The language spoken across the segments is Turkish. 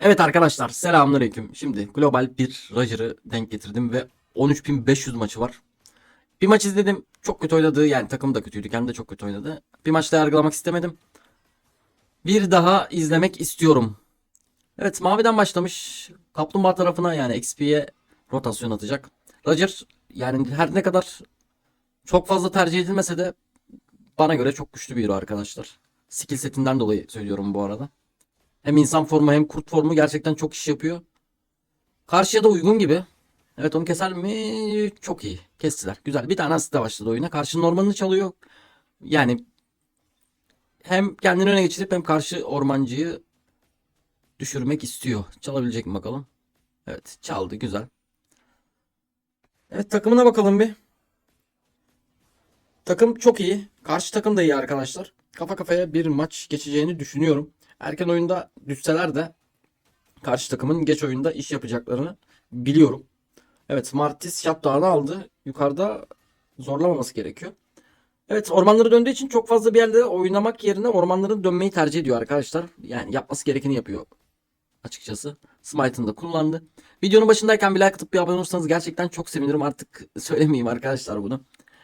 Evet arkadaşlar selamünaleyküm. Şimdi global bir Roger'ı denk getirdim ve 13.500 maçı var. Bir maç izledim. Çok kötü oynadı. Yani takım da kötüydü. Kendi de çok kötü oynadı. Bir maçta yargılamak istemedim. Bir daha izlemek istiyorum. Evet maviden başlamış. Kaplumbağa tarafına yani XP'ye rotasyon atacak. Roger yani her ne kadar çok fazla tercih edilmese de bana göre çok güçlü bir hero arkadaşlar. Skill setinden dolayı söylüyorum bu arada. Hem insan formu hem kurt formu gerçekten çok iş yapıyor. Karşıya da uygun gibi. Evet onu keser mi? Çok iyi. Kestiler. Güzel. Bir tane asist de başladı oyuna. Karşı normalini çalıyor. Yani hem kendini öne geçirip hem karşı ormancıyı düşürmek istiyor. Çalabilecek mi bakalım? Evet çaldı. Güzel. Evet takımına bakalım bir. Takım çok iyi. Karşı takım da iyi arkadaşlar. Kafa kafaya bir maç geçeceğini düşünüyorum. Erken oyunda düşseler de karşı takımın geç oyunda iş yapacaklarını biliyorum. Evet Martis shutdown'ı aldı. Yukarıda zorlamaması gerekiyor. Evet ormanları döndüğü için çok fazla bir yerde oynamak yerine ormanların dönmeyi tercih ediyor arkadaşlar. Yani yapması gerekeni yapıyor açıkçası. Smite'ını da kullandı. Videonun başındayken bir like atıp bir abone olursanız gerçekten çok sevinirim. Artık söylemeyeyim arkadaşlar bunu.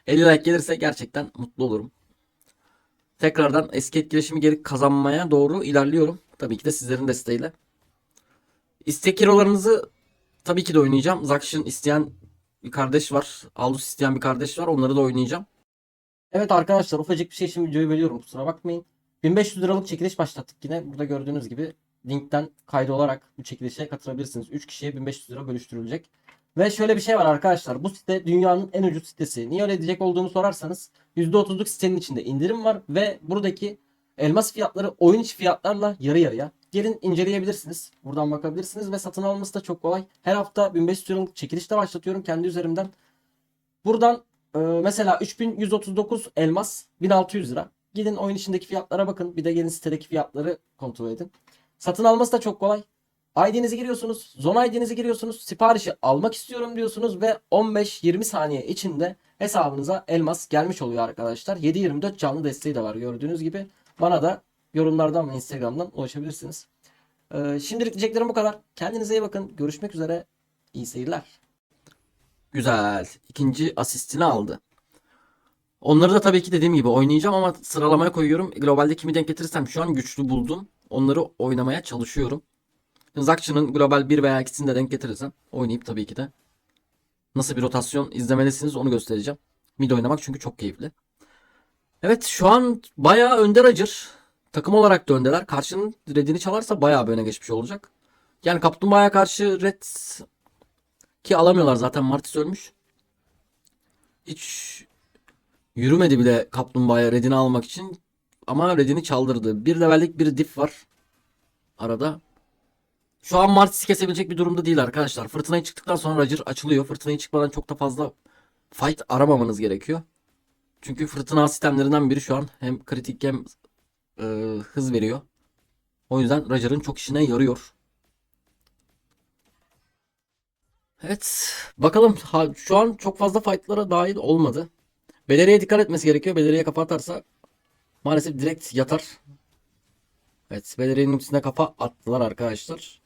50 like gelirse gerçekten mutlu olurum. Tekrardan eski etkileşimi geri kazanmaya doğru ilerliyorum. Tabii ki de sizlerin desteğiyle. İstek hero'larınızı tabii ki de oynayacağım. Zakshin isteyen bir kardeş var. Aldous isteyen bir kardeş var. Onları da oynayacağım. Evet arkadaşlar ufacık bir şey için videoyu bölüyorum. Kusura bakmayın. 1500 liralık çekiliş başlattık yine. Burada gördüğünüz gibi linkten kaydı olarak bu çekilişe katılabilirsiniz. 3 kişiye 1500 lira bölüştürülecek. Ve şöyle bir şey var arkadaşlar. Bu site dünyanın en ucuz sitesi. Niye öyle diyecek olduğumu sorarsanız %30'luk sitenin içinde indirim var ve buradaki elmas fiyatları oyun içi fiyatlarla yarı yarıya. Gelin inceleyebilirsiniz. Buradan bakabilirsiniz ve satın alması da çok kolay. Her hafta 1500 liralık çekiliş de başlatıyorum kendi üzerimden. Buradan e, mesela 3139 elmas 1600 lira. Gidin oyun içindeki fiyatlara bakın. Bir de gelin sitedeki fiyatları kontrol edin. Satın alması da çok kolay. ID'nizi giriyorsunuz. Zona ID'nizi giriyorsunuz. Siparişi almak istiyorum diyorsunuz ve 15-20 saniye içinde hesabınıza elmas gelmiş oluyor arkadaşlar. 7-24 canlı desteği de var gördüğünüz gibi. Bana da yorumlardan ve Instagram'dan ulaşabilirsiniz. Ee, şimdilik diyeceklerim bu kadar. Kendinize iyi bakın. Görüşmek üzere. İyi seyirler. Güzel. İkinci asistini aldı. Onları da tabii ki dediğim gibi oynayacağım ama sıralamaya koyuyorum. Globalde kimi denk getirirsem şu an güçlü buldum. Onları oynamaya çalışıyorum. Zakçı'nın global 1 veya ikisini de denk getirirsem oynayıp tabii ki de nasıl bir rotasyon izlemelisiniz onu göstereceğim. Mid oynamak çünkü çok keyifli. Evet şu an bayağı önde Roger. Takım olarak da öndeler. Karşının redini çalarsa bayağı bir geçmiş olacak. Yani Kaplumbağa'ya karşı red ki alamıyorlar zaten Martis ölmüş. Hiç yürümedi bile Kaplumbağa'ya redini almak için. Ama redini çaldırdı. Bir levellik bir diff var. Arada. Şu an Martis'i kesebilecek bir durumda değil arkadaşlar. Fırtınayı çıktıktan sonra Roger açılıyor. Fırtınayı çıkmadan çok da fazla fight aramamanız gerekiyor. Çünkü fırtına sistemlerinden biri şu an hem kritik hem e, hız veriyor. O yüzden Roger'ın çok işine yarıyor. Evet. Bakalım. Ha, şu an çok fazla fightlara dahil olmadı. Beleriye dikkat etmesi gerekiyor. Beleriye kafa atarsa maalesef direkt yatar. Evet. Beleriye'nin ultisine kafa attılar arkadaşlar.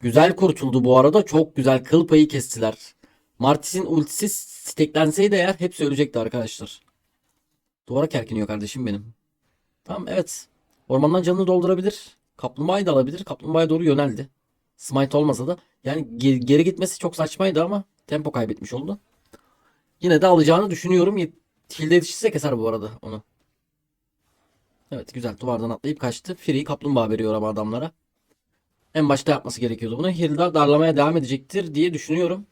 Güzel kurtuldu bu arada. Çok güzel. Kıl payı kestiler. Martis'in ultisi steklenseydi eğer hepsi ölecekti arkadaşlar. Duvara kerkiniyor kardeşim benim. Tamam evet. Ormandan canını doldurabilir. Kaplumbağayı da alabilir. Kaplumbağaya doğru yöneldi. Smite olmasa da. Yani ge- geri gitmesi çok saçmaydı ama tempo kaybetmiş oldu. Yine de alacağını düşünüyorum. Hilde yetişirse keser bu arada onu. Evet güzel duvardan atlayıp kaçtı. Free kaplumbağa veriyor ama adamlara. En başta yapması gerekiyordu bunu. Hilda darlamaya devam edecektir diye düşünüyorum.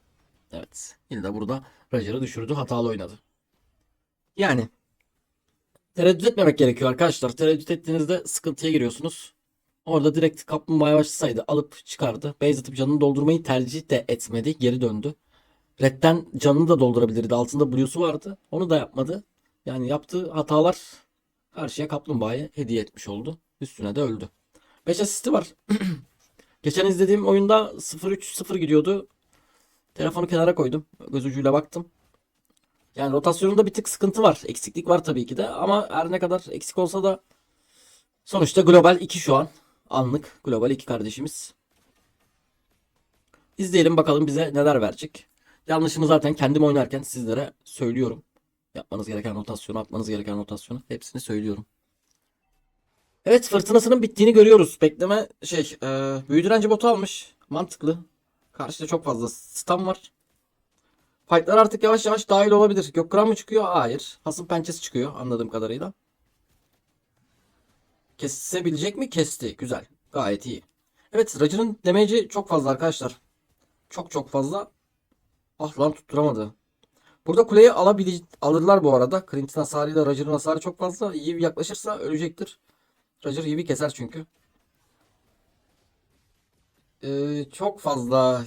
Evet. Hilda burada Roger'ı düşürdü. Hatalı oynadı. Yani tereddüt etmemek gerekiyor arkadaşlar. Tereddüt ettiğinizde sıkıntıya giriyorsunuz. Orada direkt kaplumbağaya başlasaydı alıp çıkardı. Base atıp canını doldurmayı tercih de etmedi. Geri döndü. Red'den canını da doldurabilirdi. Altında Blue'su vardı. Onu da yapmadı. Yani yaptığı hatalar karşıya kaplumbağaya hediye etmiş oldu. Üstüne de öldü. 5 asisti var. Geçen izlediğim oyunda 0-3-0 gidiyordu. Telefonu kenara koydum. Göz ucuyla baktım. Yani rotasyonunda bir tık sıkıntı var. Eksiklik var tabii ki de. Ama her ne kadar eksik olsa da sonuçta global 2 şu an. Anlık global iki kardeşimiz. İzleyelim bakalım bize neler verecek. Yanlışımı zaten kendim oynarken sizlere söylüyorum. Yapmanız gereken notasyonu, atmanız gereken notasyonu hepsini söylüyorum. Evet fırtınasının bittiğini görüyoruz. Bekleme şey e, büyü botu almış. Mantıklı. Karşıda çok fazla stun var. Fightlar artık yavaş yavaş dahil olabilir. Gökkıran mı çıkıyor? Hayır. Hasım pençesi çıkıyor anladığım kadarıyla. Kesebilecek mi? Kesti. Güzel. Gayet iyi. Evet Roger'ın damage'i çok fazla arkadaşlar. Çok çok fazla. Ah lan tutturamadı. Burada kuleyi alabilir, alırlar bu arada. Clint'in hasarıyla Roger'ın hasarı çok fazla. Eve yaklaşırsa ölecektir. Roger Eve'i keser çünkü. Ee, çok fazla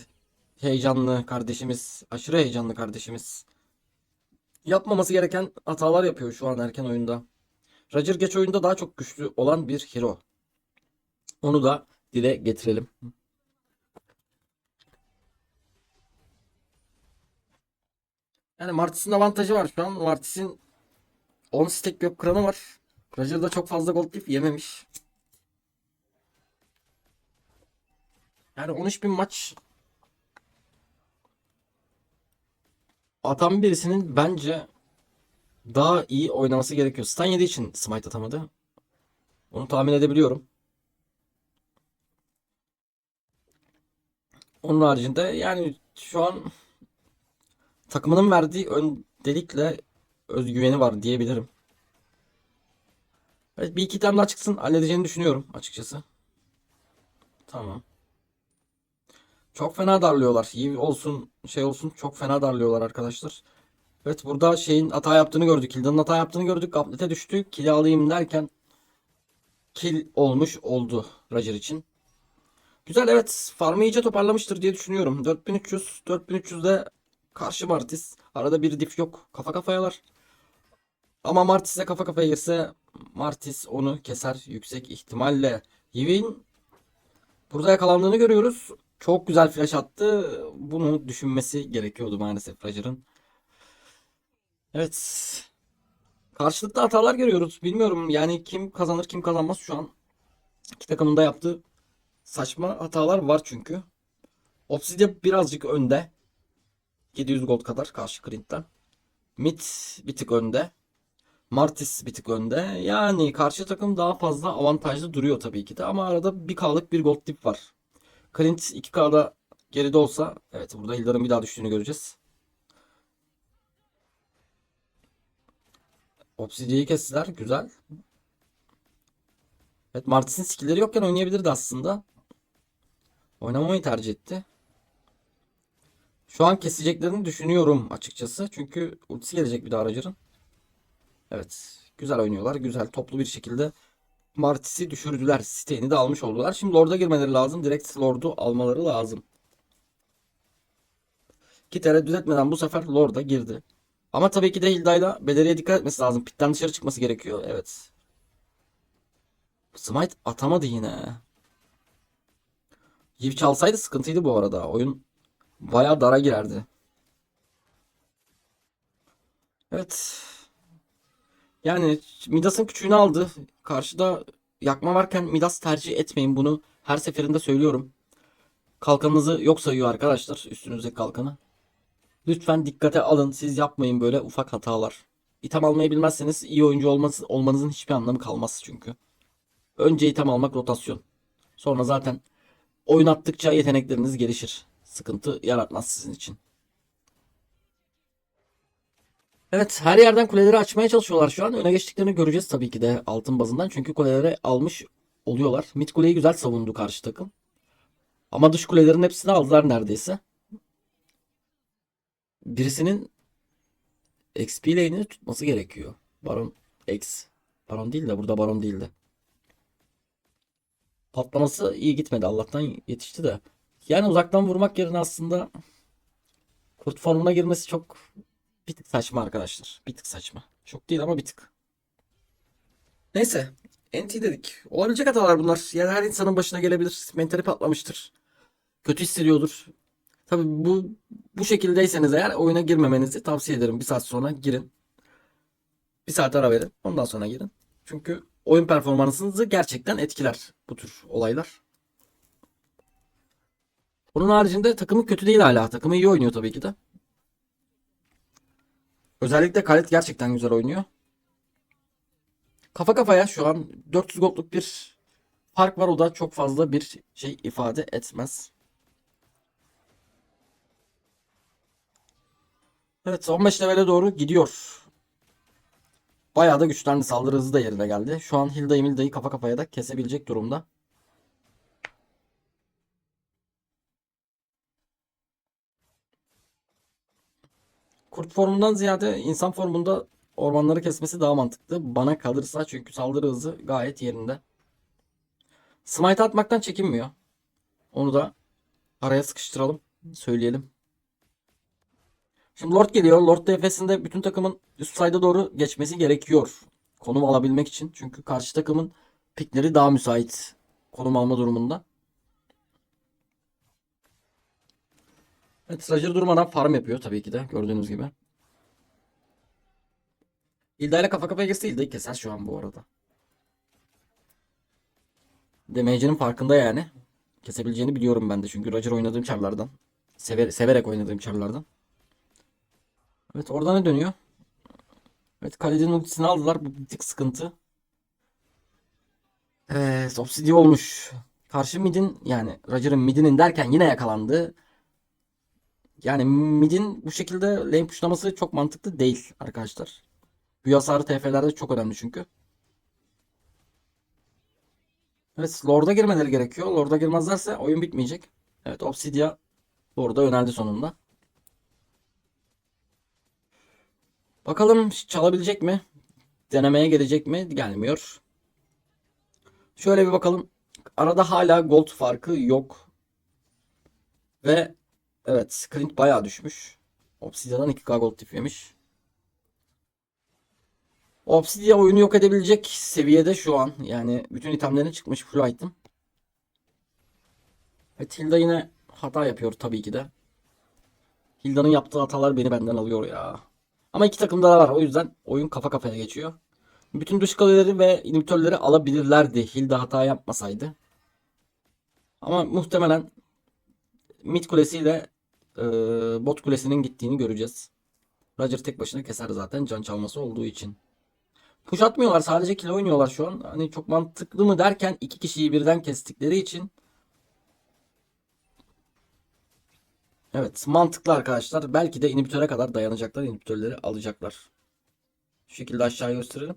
heyecanlı kardeşimiz. Aşırı heyecanlı kardeşimiz. Yapmaması gereken hatalar yapıyor şu an erken oyunda. Roger geç oyunda daha çok güçlü olan bir hero. Onu da dile getirelim. Yani Martis'in avantajı var şu an. Martis'in 10 stack gök kranı var. Roger'da çok fazla gold leaf yememiş. Yani 13 bin maç atan birisinin bence daha iyi oynaması gerekiyor. Stun yediği için smite atamadı. Onu tahmin edebiliyorum. Onun haricinde yani şu an takımının verdiği öncelikle özgüveni var diyebilirim. Bir iki tane daha çıksın halledeceğini düşünüyorum açıkçası. Tamam. Çok fena darlıyorlar. İyi olsun şey olsun çok fena darlıyorlar arkadaşlar. Evet burada şeyin hata yaptığını gördük. Kilda'nın hata yaptığını gördük. Gaplete düştü. Kill'i alayım derken kill olmuş oldu Roger için. Güzel evet. Farmı iyice toparlamıştır diye düşünüyorum. 4300. 4300'de karşı Martis. Arada bir diff yok. Kafa kafayalar. Ama Martis'e kafa kafaya girse Martis onu keser yüksek ihtimalle. Yivin burada yakalandığını görüyoruz. Çok güzel flash attı. Bunu düşünmesi gerekiyordu maalesef Roger'ın. Evet. Karşılıklı hatalar görüyoruz. Bilmiyorum yani kim kazanır kim kazanmaz şu an. İki takımın da yaptığı saçma hatalar var çünkü. Obsidian birazcık önde. 700 gold kadar karşı Clint'ten. Mid bir tık önde. Martis bir tık önde. Yani karşı takım daha fazla avantajlı duruyor tabii ki de. Ama arada 1K'lık bir gold dip var. Clint 2K'da geride olsa evet burada Hildar'ın bir daha düştüğünü göreceğiz. Obsidian'ı kestiler. Güzel. Evet Martis'in skill'leri yokken oynayabilirdi aslında. Oynamamayı tercih etti. Şu an keseceklerini düşünüyorum açıkçası. Çünkü ultisi gelecek bir daha Roger'ın. Evet. Güzel oynuyorlar. Güzel toplu bir şekilde Martis'i düşürdüler. Siteğini de almış oldular. Şimdi Lord'a girmeleri lazım. Direkt Lord'u almaları lazım. Ki tereddüt etmeden bu sefer Lord'a girdi. Ama tabii ki de Hilda'yla Beleri'ye dikkat etmesi lazım. Pitten dışarı çıkması gerekiyor. Evet. Smite atamadı yine. Yiv çalsaydı sıkıntıydı bu arada. Oyun bayağı dara girerdi. Evet. Yani Midas'ın küçüğünü aldı. Karşıda yakma varken Midas tercih etmeyin. Bunu her seferinde söylüyorum. Kalkanınızı yok sayıyor arkadaşlar. Üstünüzdeki kalkanı. Lütfen dikkate alın. Siz yapmayın böyle ufak hatalar. İtem almayı bilmezseniz iyi oyuncu olması, olmanızın hiçbir anlamı kalmaz çünkü. Önce item almak rotasyon. Sonra zaten oyun attıkça yetenekleriniz gelişir. Sıkıntı yaratmaz sizin için. Evet her yerden kuleleri açmaya çalışıyorlar şu an. Öne geçtiklerini göreceğiz tabii ki de altın bazından. Çünkü kuleleri almış oluyorlar. Mid kuleyi güzel savundu karşı takım. Ama dış kulelerin hepsini aldılar neredeyse. Birisinin XP lane'ini tutması gerekiyor. Baron X. Baron değil de burada Baron değildi. Patlaması iyi gitmedi. Allah'tan yetişti de. Yani uzaktan vurmak yerine aslında kurt formuna girmesi çok bir tık saçma arkadaşlar. Bir tık saçma. Çok değil ama bir tık. Neyse. NT dedik. Olabilecek hatalar bunlar. Yani her insanın başına gelebilir. Mentali patlamıştır. Kötü hissediyordur. Tabii bu bu şekildeyseniz eğer oyuna girmemenizi tavsiye ederim. Bir saat sonra girin. Bir saat ara verin. Ondan sonra girin. Çünkü oyun performansınızı gerçekten etkiler bu tür olaylar. Onun haricinde takımı kötü değil hala. Takımı iyi oynuyor tabii ki de. Özellikle Khaled gerçekten güzel oynuyor. Kafa kafaya şu an 400 gold'luk bir fark var. O da çok fazla bir şey ifade etmez. Evet 15 levele doğru gidiyor. Bayağı da güçlendi. Saldırı hızı da yerine geldi. Şu an Hilda'yı Milda'yı kafa kafaya da kesebilecek durumda. Kurt formundan ziyade insan formunda ormanları kesmesi daha mantıklı. Bana kalırsa çünkü saldırı hızı gayet yerinde. Smite atmaktan çekinmiyor. Onu da araya sıkıştıralım. Söyleyelim. Şimdi Lord geliyor. Lord DF'sinde bütün takımın üst side'a doğru geçmesi gerekiyor. Konum alabilmek için. Çünkü karşı takımın pikleri daha müsait konum alma durumunda. Evet Roger durmadan farm yapıyor tabii ki de gördüğünüz gibi. Hilda ile kafa kafaya girse Hilda'yı keser şu an bu arada. Damage'inin farkında yani. Kesebileceğini biliyorum ben de çünkü Roger oynadığım çarlardan. Sever, severek oynadığım çarlardan. Evet orada ne dönüyor? Evet Khalid'in ultisini aldılar. Bu bir tık sıkıntı. Evet Obsidian olmuş. Karşı midin yani Roger'ın midinin derken yine yakalandı. Yani midin bu şekilde lane pushlaması çok mantıklı değil arkadaşlar. Bu hasarı TF'lerde çok önemli çünkü. Evet Lord'a girmeleri gerekiyor. Lord'a girmezlerse oyun bitmeyecek. Evet Obsidia Lord'a yöneldi sonunda. Bakalım çalabilecek mi? Denemeye gelecek mi? Gelmiyor. Şöyle bir bakalım. Arada hala gold farkı yok. Ve evet Clint bayağı düşmüş. Obsidian'dan 2k gold tip yemiş. Obsidian oyunu yok edebilecek seviyede şu an. Yani bütün itemlerin çıkmış full item. Evet Hilda yine hata yapıyor tabii ki de. Hilda'nın yaptığı hatalar beni benden alıyor ya. Ama iki takımda da var. O yüzden oyun kafa kafaya geçiyor. Bütün dış kaleleri ve inhibitörleri alabilirlerdi. Hilda hata yapmasaydı. Ama muhtemelen mid kulesiyle e, bot kulesinin gittiğini göreceğiz. Roger tek başına keser zaten can çalması olduğu için. Push atmıyorlar sadece kill oynuyorlar şu an. Hani çok mantıklı mı derken iki kişiyi birden kestikleri için. Evet mantıklı arkadaşlar. Belki de inhibitöre kadar dayanacaklar. inhibitörleri alacaklar. Şu şekilde aşağı gösterelim.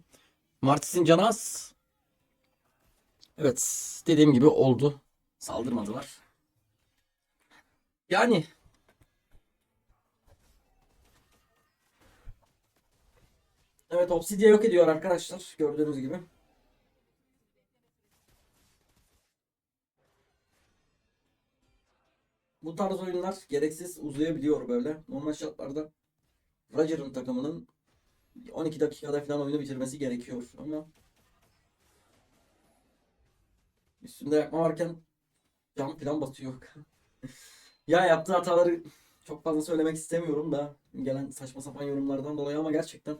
Martis'in canı az. Evet dediğim gibi oldu. Saldırmadılar. Yani Evet Obsidia yok ediyor arkadaşlar gördüğünüz gibi. Bu tarz oyunlar gereksiz uzayabiliyor böyle. Normal şartlarda Roger'ın takımının 12 dakikada falan oyunu bitirmesi gerekiyor ama üstünde yakma varken cam falan batıyor. ya yaptığı hataları çok fazla söylemek istemiyorum da gelen saçma sapan yorumlardan dolayı ama gerçekten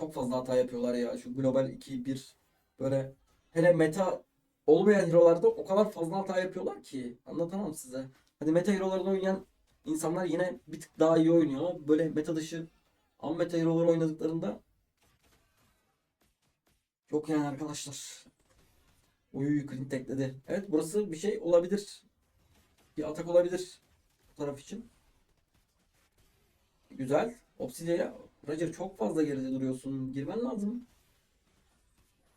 çok fazla hata yapıyorlar ya. Şu Global 2-1 böyle hele meta olmayan hero'larda o kadar fazla hata yapıyorlar ki anlatamam size. Hani meta hero'larda oynayan insanlar yine bir tık daha iyi oynuyor ama böyle meta dışı ama meta hero'lar oynadıklarında yok yani arkadaşlar. Uyu Clint tekledi. Evet burası bir şey olabilir. Bir atak olabilir bu taraf için. Güzel. Obsidia'ya Roger çok fazla geride duruyorsun. Girmen lazım.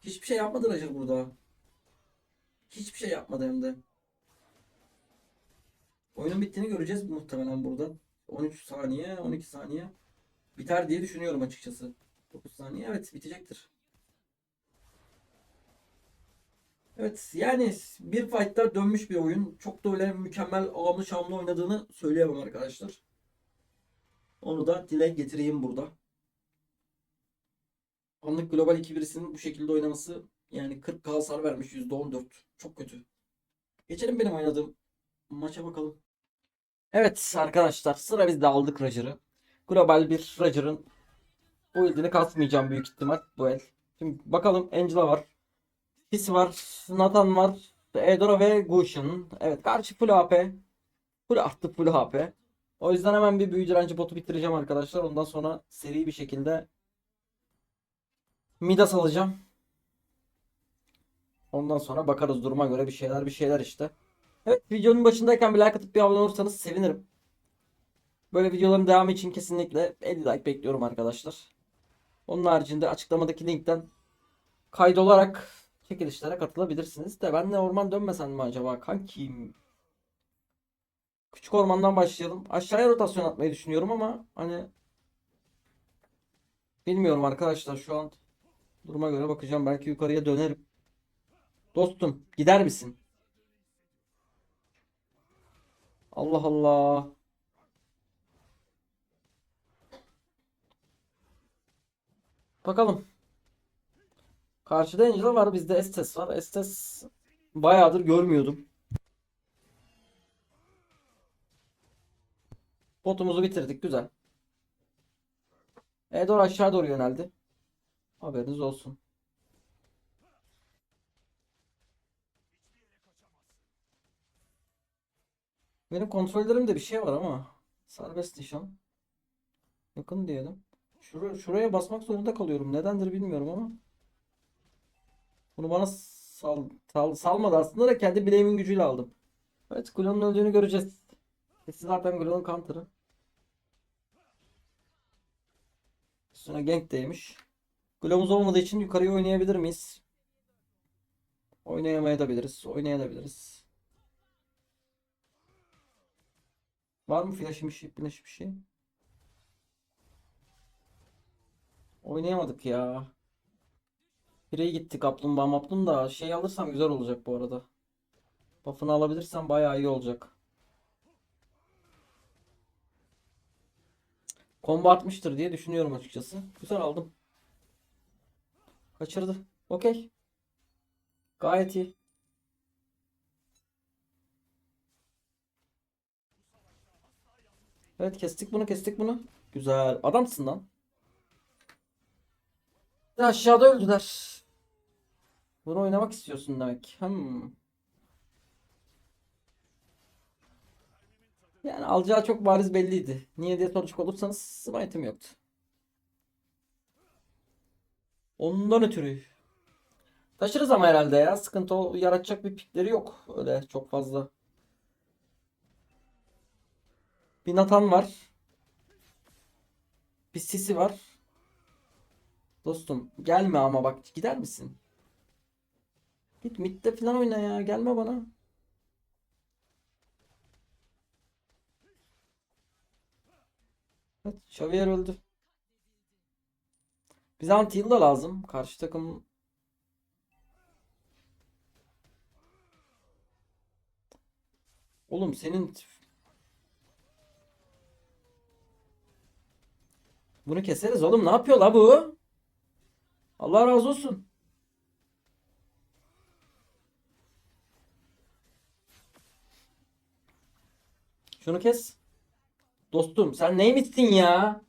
Hiçbir şey yapmadı Roger burada. Hiçbir şey yapmadı hem de. Oyunun bittiğini göreceğiz muhtemelen burada. 13 saniye, 12 saniye. Biter diye düşünüyorum açıkçası. 9 saniye evet bitecektir. Evet yani bir fight'ta dönmüş bir oyun. Çok da öyle mükemmel ağımlı şamlı oynadığını söyleyemem arkadaşlar. Onu da dile getireyim burada. Anlık Global 2-1'sinin bu şekilde oynaması yani 40k hasar vermiş %14. Çok kötü. Geçelim benim oynadığım maça bakalım. Evet arkadaşlar sıra bizde aldık Roger'ı. Global bir Roger'ın bu ildini kasmayacağım büyük ihtimal bu el. Şimdi bakalım Angela var. Fis var, Nathan var, Eudora ve Gush'un. Evet karşı full AP. Full artı full HP. O yüzden hemen bir büyü direnci botu bitireceğim arkadaşlar. Ondan sonra seri bir şekilde Midas alacağım. Ondan sonra bakarız duruma göre bir şeyler bir şeyler işte. Evet videonun başındayken bir like atıp bir abone olursanız sevinirim. Böyle videoların devamı için kesinlikle 50 like bekliyorum arkadaşlar. Onun haricinde açıklamadaki linkten kaydolarak çekilişlere katılabilirsiniz. De ben de orman dönmesem mi acaba kankim? Küçük ormandan başlayalım. Aşağıya rotasyon atmayı düşünüyorum ama hani bilmiyorum arkadaşlar şu an duruma göre bakacağım. Belki yukarıya dönerim. Dostum gider misin? Allah Allah. Bakalım. Karşıda Angela var. Bizde Estes var. Estes bayağıdır görmüyordum. Botumuzu bitirdik. Güzel. E doğru aşağı doğru yöneldi. Haberiniz olsun. Benim kontrollerimde bir şey var ama serbest nişan. Yakın diyelim. Şuraya, şuraya basmak zorunda kalıyorum. Nedendir bilmiyorum ama. Bunu bana sal, sal- salmadı aslında da kendi bileğimin gücüyle aldım. Evet Glon'un öldüğünü göreceğiz. Kesin zaten Glon'un counter'ı. Üstüne gank değmiş. Glow'umuz olmadığı için yukarıya oynayabilir miyiz? Oynayamayabiliriz. Oynayabiliriz. Var mı flash'im bir şey, flash bir şey? Oynayamadık ya. Pireye gitti kaplumbağa maplum da şey alırsam güzel olacak bu arada. Buff'ını alabilirsem bayağı iyi olacak. Combo artmıştır diye düşünüyorum açıkçası. Güzel aldım. Kaçırdı. Okey. Gayet iyi. Evet kestik bunu kestik bunu. Güzel. Adamsın lan. Aşağıda öldüler. Bunu oynamak istiyorsun demek. Hmm. Yani alacağı çok bariz belliydi. Niye diye soracak olursanız smite'ım yoktu. Ondan ötürü. Taşırız ama herhalde ya. Sıkıntı o- yaratacak bir pikleri yok. Öyle çok fazla. Bir Nathan var. Bir Sisi var. Dostum gelme ama bak gider misin? Git midde falan oyna ya. Gelme bana. Evet, Xavier öldü. Bize anti da lazım. Karşı takım Oğlum senin Bunu keseriz oğlum. Ne yapıyor la bu? Allah razı olsun. Şunu kes. Dostum sen neymişsin ya?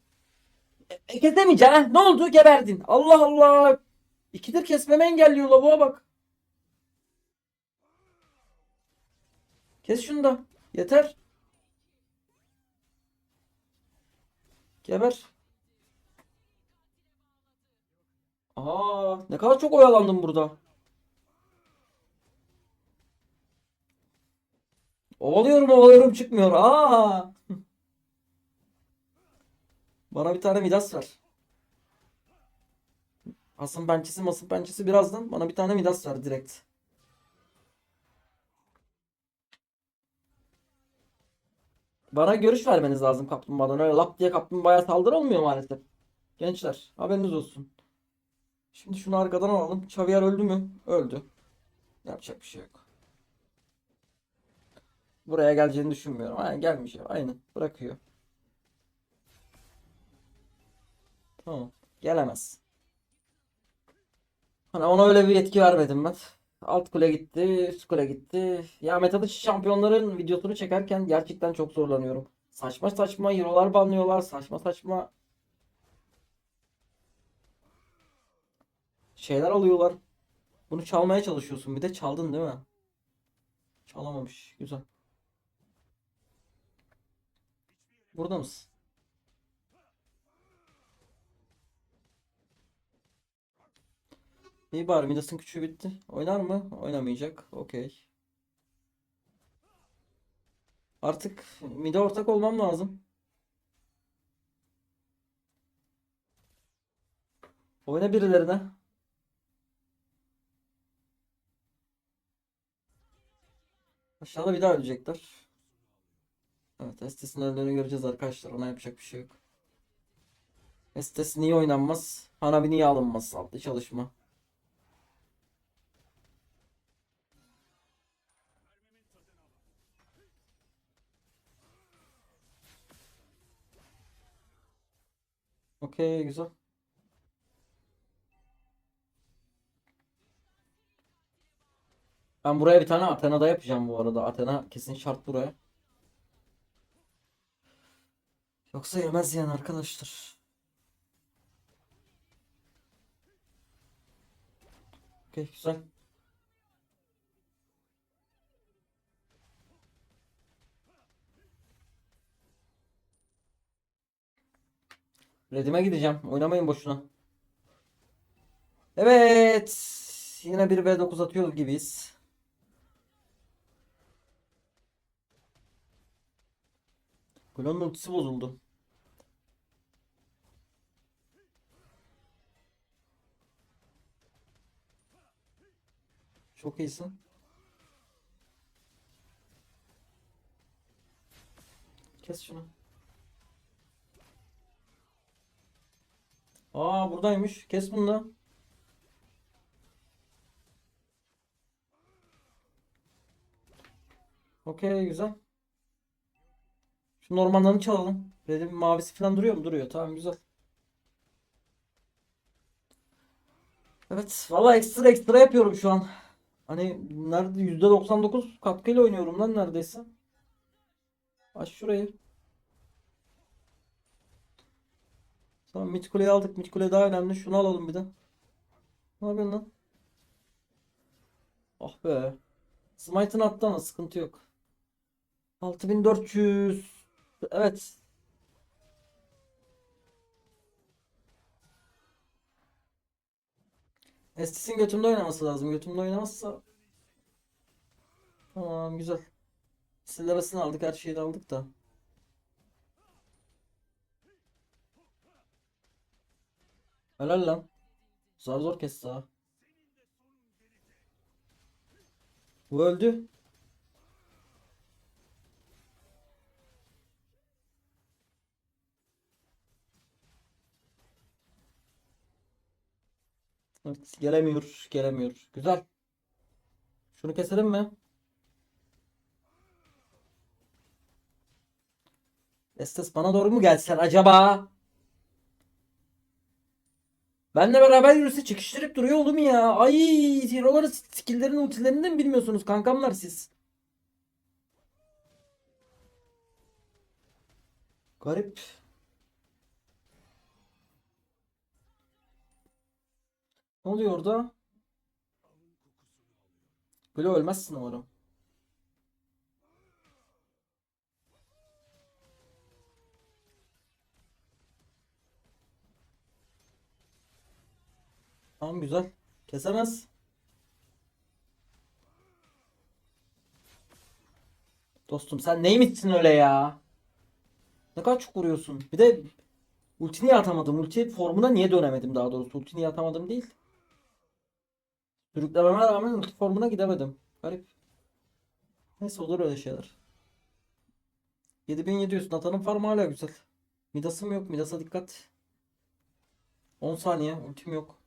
E, kesemeyeceksin ha? Ne oldu? Geberdin. Allah Allah. İkidir kesmemi engelliyor lavuğa bak. Kes şunu da. Yeter. Geber. Aa, ne kadar çok oyalandım burada. Ovalıyorum ovalıyorum çıkmıyor. Aa. Bana bir tane Midas ver. Asım pençesi masım pençesi birazdan. Bana bir tane Midas ver direkt. Bana görüş vermeniz lazım kaplumbağadan. Öyle lap diye kaplumbağaya saldırı olmuyor maalesef. Gençler haberiniz olsun. Şimdi şunu arkadan alalım. Xavier öldü mü? Öldü. Yapacak bir şey yok. Buraya geleceğini düşünmüyorum. Aynen gelmiş. Aynen bırakıyor. Tamam. Gelemez. Hani ona öyle bir yetki vermedim ben. Alt kule gitti, üst kule gitti. Ya meta dışı şampiyonların videosunu çekerken gerçekten çok zorlanıyorum. Saçma saçma hero'lar banlıyorlar. Saçma saçma şeyler alıyorlar. Bunu çalmaya çalışıyorsun bir de çaldın değil mi? Çalamamış. Güzel. Burada mısın? İyi bari Midas'ın küçüğü bitti. Oynar mı? Oynamayacak. Okey. Artık Mid'e ortak olmam lazım. Oyna birilerine. Aşağıda bir daha ölecekler. Evet, Estes'in öldüğünü göreceğiz arkadaşlar. Ona yapacak bir şey yok. Estes niye oynanmaz? Hanabi niye alınmaz? Adlı çalışma. Okey, güzel. Ben buraya bir tane Athena'da yapacağım bu arada. Athena kesin şart buraya. Yoksa yemez yani arkadaşlar. Okey güzel. Redime gideceğim. Oynamayın boşuna. Evet. Yine bir V9 atıyoruz gibiyiz. Glon'un ultisi bozuldu. Çok iyisin. Kes şunu. Aa buradaymış. Kes bunu da. Okey güzel. Şu ormanlarını çalalım. Dedim mavisi falan duruyor mu? Duruyor. Tamam güzel. Evet. Valla ekstra ekstra yapıyorum şu an. Hani nerede %99 katkıyla oynuyorum lan neredeyse. Aç şurayı. Tamam mid kuleyi aldık. Mid kule daha önemli. Şunu alalım bir de. Ne yapıyorsun lan? Ah be. Smite'ını attı ama sıkıntı yok. 6400. Evet. Estis'in götümde oynaması lazım. Götümde oynamazsa Tamam güzel. Silveras'ını aldık. Her şeyi aldık da. Helal lan. Zar zor kesti ha. Bu öldü. Gelemiyor, gelemiyor. Güzel. Şunu keselim mi? Estes bana doğru mu gelsen acaba? Benle beraber yürüse çıkıştırıp duruyor oğlum ya. Ay, hero'ların skill'lerin ultilerini de mi bilmiyorsunuz kankamlar siz? Garip. Ne oluyor orada? Böyle ölmezsin umarım. Tamam güzel. Kesemez. Dostum sen neymişsin öyle ya? Ne kadar çok vuruyorsun. Bir de ulti niye atamadım? Ulti formuna niye dönemedim daha doğrusu? Ulti niye atamadım değil. Sürüklememe rağmen ulti formuna gidemedim. Garip. Neyse olur öyle şeyler. 7700 Nathan'ın farmı hala güzel. Midas'ım yok. Midas'a dikkat. 10 saniye. Ultim yok.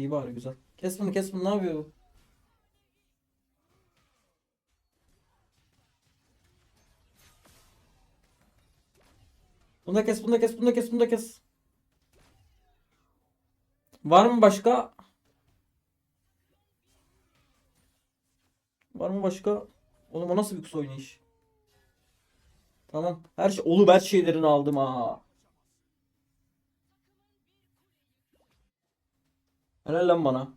İyi bari güzel. Kes bunu kes bunu ne yapıyor bu? Bunu da kes bunu da kes bunu da kes bunu da kes. Var mı başka? Var mı başka? Oğlum o nasıl bir kısa oynayış? Tamam. Her şey oğlum her şeylerini aldım ha. Helal lan bana.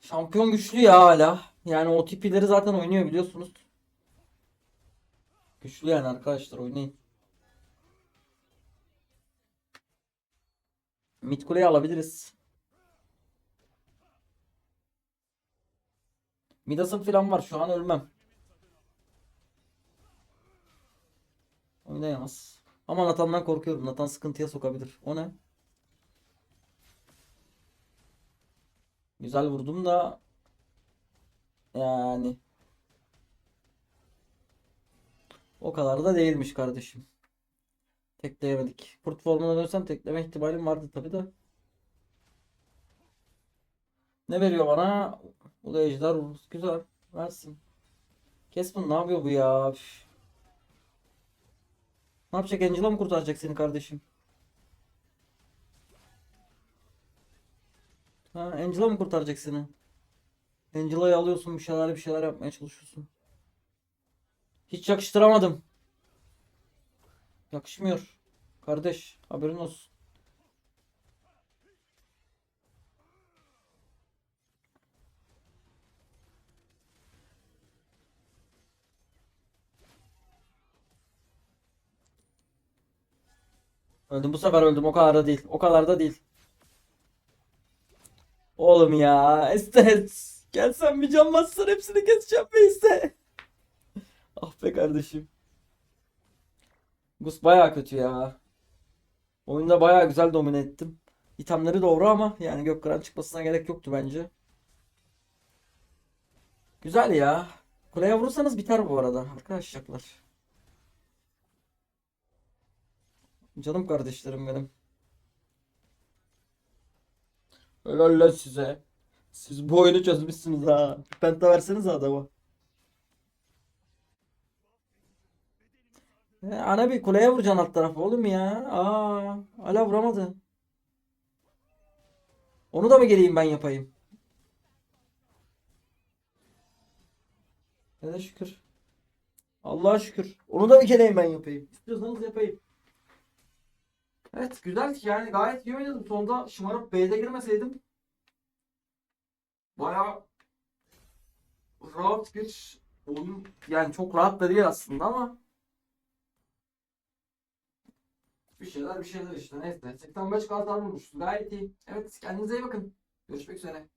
Şampiyon güçlü ya hala. Yani o tipileri zaten oynuyor biliyorsunuz. Güçlü yani arkadaşlar oynayın. Mid alabiliriz. Midas'ın falan var şu an ölmem. Oynayamaz. Ama Nathan'dan korkuyorum. Nathan sıkıntıya sokabilir. O ne? Güzel vurdum da yani o kadar da değilmiş kardeşim. Tekleyemedik. Kurt formuna dönsem tekleme ihtimalim vardı tabi de. Ne veriyor bana? Da ejder. Güzel. Versin. Kesmin ne yapıyor bu ya? Ne yapacak? Angela mı kurtaracak seni kardeşim? Ha, Angela mı kurtaracak seni? Angela'yı alıyorsun bir şeyler bir şeyler yapmaya çalışıyorsun. Hiç yakıştıramadım. Yakışmıyor. Kardeş haberin olsun. Öldüm bu sefer öldüm o kadar da değil. O kadar da değil. Oğlum ya Estes. Gelsen bir can bassan hepsini keseceğim Beyse. Ah be kardeşim. Gus baya kötü ya. Oyunda baya güzel domine ettim. İtemleri doğru ama yani Gökkıran çıkmasına gerek yoktu bence. Güzel ya. Kuleye vurursanız biter bu arada arkadaşlar. Canım kardeşlerim benim. Helal lan size. Siz bu oyunu çözmüşsünüz ha. Penta versenize adama. E, ana bir kuleye vuracaksın alt tarafı oğlum ya. Aa, hala vuramadı. Onu da mı geleyim ben yapayım? Hele şükür. Allah'a şükür. Onu da mı geleyim ben yapayım? İstiyorsanız yapayım. Evet güzel yani gayet iyi oynadım. Sonunda şımarıp B'de girmeseydim bayağı rahat bir oyun yani çok rahat da değil aslında ama bir şeyler bir şeyler işte neyse 85 kadar vurmuştu gayet iyi. Evet kendinize iyi bakın. Görüşmek üzere.